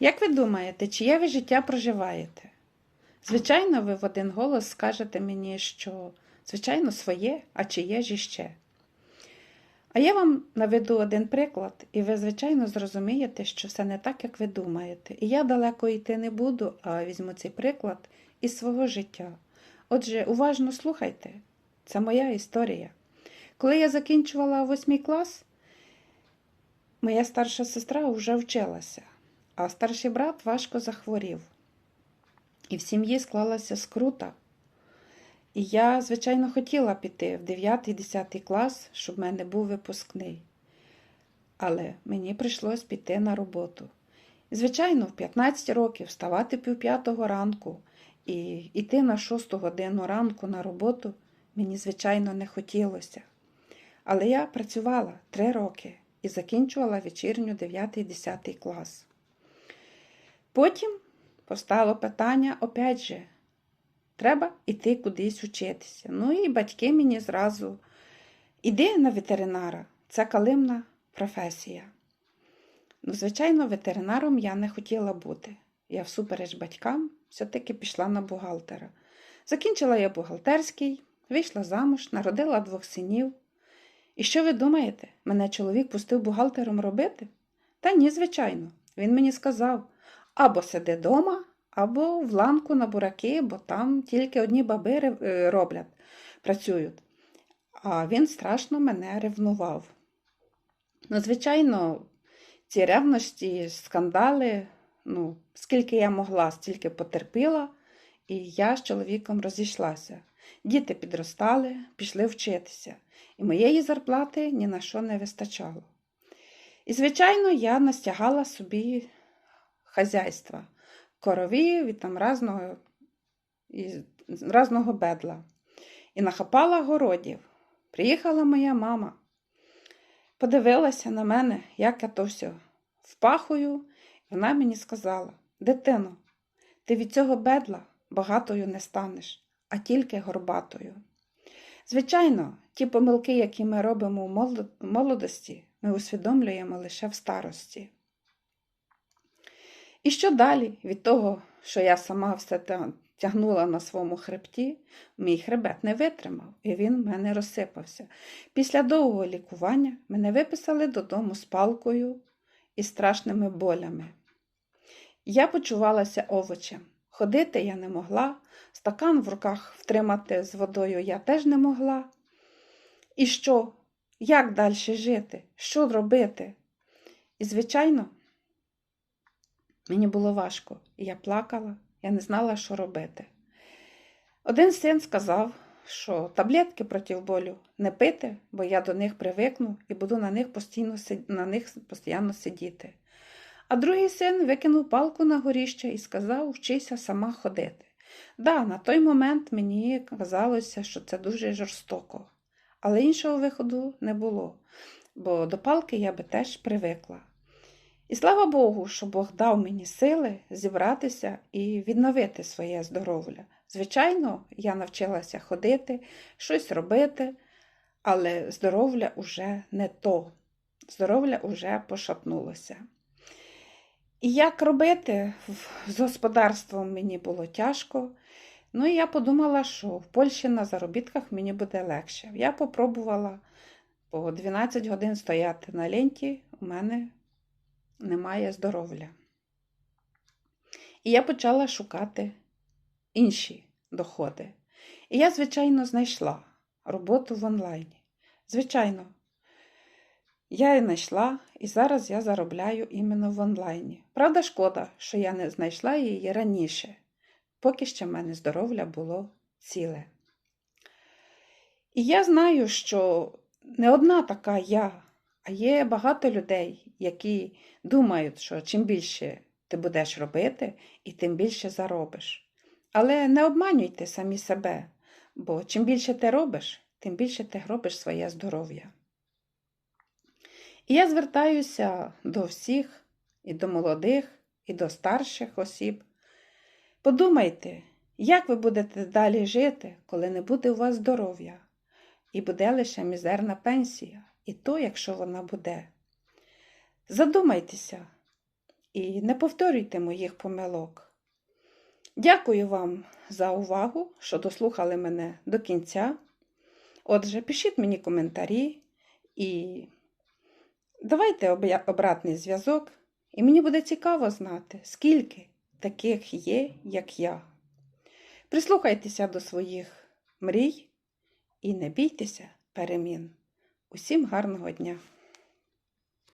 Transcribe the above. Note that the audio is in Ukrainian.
Як ви думаєте, чиє ви життя проживаєте? Звичайно, ви в один голос скажете мені, що, звичайно, своє, а чиє ж іще. А я вам наведу один приклад, і ви, звичайно, зрозумієте, що все не так, як ви думаєте. І я далеко йти не буду, а візьму цей приклад із свого життя. Отже, уважно слухайте, це моя історія. Коли я закінчувала восьмий клас, моя старша сестра вже вчилася, а старший брат важко захворів. І в сім'ї склалася скрута. І я, звичайно, хотіла піти в 9-10 клас, щоб в мене був випускний. Але мені прийшлось піти на роботу. І, звичайно, в 15 років вставати пів п'ятого ранку і йти на 6 годину ранку на роботу мені, звичайно, не хотілося. Але я працювала 3 роки і закінчувала вечірню 9-10 клас. Потім постало питання, опять же, треба йти кудись учитися. Ну і батьки мені зразу іди на ветеринара, це калимна професія. Ну, звичайно, ветеринаром я не хотіла бути. Я всупереч батькам все-таки пішла на бухгалтера. Закінчила я бухгалтерський, вийшла замуж, народила двох синів. І що ви думаєте, мене чоловік пустив бухгалтером робити? Та ні, звичайно. Він мені сказав: або сиди дома, або в ланку на бураки, бо там тільки одні баби е, роблять, працюють. А він страшно мене ревнував. Ну, звичайно, ці ревності, скандали, ну, скільки я могла, стільки потерпіла, і я з чоловіком розійшлася. Діти підростали, пішли вчитися, і моєї зарплати ні на що не вистачало. І, звичайно, я настягала собі хазяйства, корові від там разного, і, разного бедла. І нахапала городів. Приїхала моя мама, подивилася на мене, як я то все впахую, вона мені сказала: дитино, ти від цього бедла багатою не станеш, а тільки горбатою. Звичайно, ті помилки, які ми робимо у молодості, ми усвідомлюємо лише в старості. І що далі від того, що я сама все тягнула на своєму хребті, мій хребет не витримав, і він в мене розсипався. Після довгого лікування мене виписали додому з палкою і страшними болями. Я почувалася овочем. Ходити я не могла, стакан в руках втримати з водою я теж не могла. І що? Як далі жити? Що робити? І, звичайно, мені було важко, і я плакала, я не знала, що робити. Один син сказав, що таблетки проти болю не пити, бо я до них привикну і буду на них постійно, на них постійно сидіти. А другий син викинув палку на горіще і сказав, вчися сама ходити. Да, на той момент мені казалося, що це дуже жорстоко, але іншого виходу не було, бо до палки я би теж привикла. І слава Богу, що Бог дав мені сили зібратися і відновити своє здоров'я. Звичайно, я навчилася ходити, щось робити, але здоров'я уже не то. Здоров'я уже пошатнулося. І як робити з господарством мені було тяжко. Ну і я подумала, що в Польщі на заробітках мені буде легше. Я попробувала по 12 годин стояти на ленті, у мене немає здоров'я. І я почала шукати інші доходи. І я, звичайно, знайшла роботу в онлайні. Звичайно, я її знайшла, і зараз я заробляю іменно в онлайні. Правда, шкода, що я не знайшла її раніше, поки ще в мене здоров'я було ціле. І я знаю, що не одна така я, а є багато людей, які думають, що чим більше ти будеш робити, і тим більше заробиш. Але не обманюйте самі себе, бо чим більше ти робиш, тим більше ти робиш своє здоров'я. І я звертаюся до всіх, і до молодих, і до старших осіб. Подумайте, як ви будете далі жити, коли не буде у вас здоров'я, і буде лише мізерна пенсія, і то, якщо вона буде. Задумайтеся, і не повторюйте моїх помилок. Дякую вам за увагу, що дослухали мене до кінця. Отже, пишіть мені коментарі і давайте обратний зв'язок, і мені буде цікаво знати, скільки таких є, як я. Прислухайтеся до своїх мрій і не бійтеся перемін. Усім гарного дня!